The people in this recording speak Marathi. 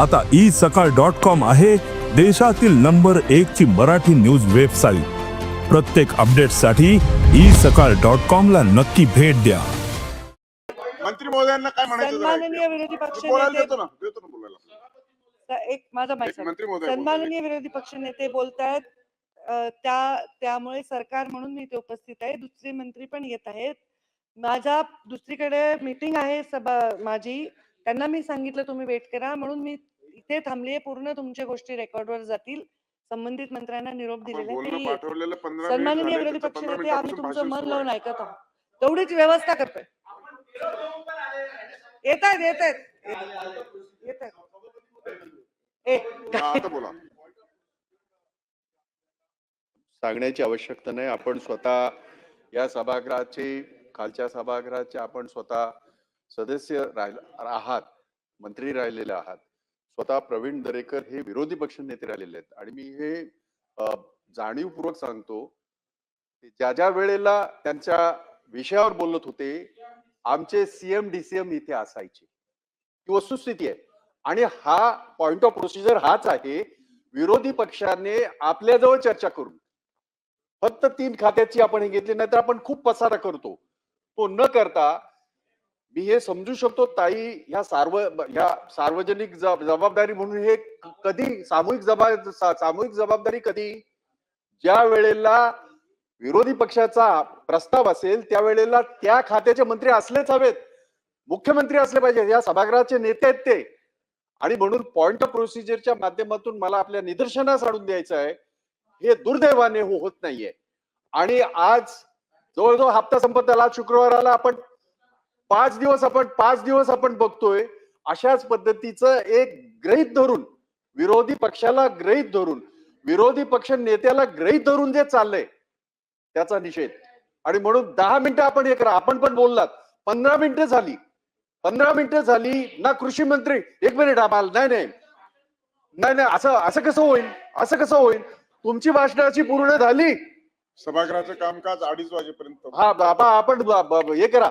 आता ई सकाळ डॉट कॉम आहे देशातील नंबर एक ची मराठी न्यूज वेबसाईट. प्रत्येक अपडेटसाठी ई सकाळ डॉट कॉम ला नक्की भेट द्या. मंत्री महोदयांना काय सन्माननीय विरोधी पक्ष बोलायला नेते देतो ना देतो ना बोलायला. एक माझा सन्माननीय विरोधी पक्ष नेते बोलतायत त्या त्यामुळे सरकार म्हणून मी इथे उपस्थित आहे. दुसरे मंत्री पण येत आहेत. माझा दुसरीकडे मीटिंग आहे सभा माझी. त्यांना मी सांगितलं तुम्ही वेट करा. म्हणून मी इथे थांबली पूर्ण तुमच्या गोष्टी रेकॉर्डवर जातील. संबंधित मंत्र्यांना निरोप दिलेला सन्माननीय विरोधी पक्ष नेते आम्ही तुमचं मन लावून ऐकत आहोत. तेवढीच व्यवस्था करतोय. येत आहेत येत आहेत येत आहेत ए आता बोला. सांगण्याची आवश्यकता नाही. आपण स्वतः या सभागृहाचे खालच्या सभागृहाचे आपण स्वतः सदस्य राहिला आहात मंत्री राहिलेले आहात. स्वतः प्रवीण दरेकर हे विरोधी पक्ष नेते राहिलेले आहेत. आणि मी हे जाणीवपूर्वक सांगतो ज्या ज्या वेळेला त्यांच्या विषयावर बोलत होते आमचे सीएम डीसीएम इथे असायचे. ही वस्तुस्थिती आहे. आणि हा पॉइंट ऑफ प्रोसिजर हाच आहे विरोधी पक्षाने आपल्याजवळ चर्चा करून फक्त तीन खात्याची आपण हे घेतली नाही तर आपण खूप पसारा करतो. तो न करता मी हे समजू शकतो ताई ह्या सार्व ह्या सार्वजनिक जबाबदारी म्हणून हे कधी सामूहिक जबा सामूहिक जबाबदारी कधी? ज्या वेळेला विरोधी पक्षाचा प्रस्ताव असेल त्यावेळेला त्या खात्याचे मंत्री असलेच हवेत. मुख्यमंत्री असले पाहिजे या सभागृहाचे नेते आहेत ते. आणि म्हणून पॉइंट ऑफ प्रोसिजरच्या माध्यमातून मला आपल्या निदर्शनास आणून द्यायचं आहे. हे दुर्दैवाने हो-, होत नाहीये. आणि आज जवळजवळ हप्ता संपत आला शुक्रवाराला आपण पाच दिवस आपण पाच दिवस आपण बघतोय अशाच पद्धतीचं एक ग्रहित धरून विरोधी पक्षाला ग्रहित धरून विरोधी पक्ष नेत्याला ग्रहित धरून जे चाललंय त्याचा निषेध. आणि म्हणून दहा मिनिटं आपण हे करा. आपण पण बोललात. पंधरा मिनिटं झाली. पंधरा मिनिटं झाली ना कृषी मंत्री. एक मिनिट आम्हाला नाही नाही. नाही नाही असं असं कसं होईल? असं कसं होईल? तुमची भाषणाची पूर्ण झाली. सभागृहाचं कामकाज अडीच वाजेपर्यंत हा बाबा आपण हे करा.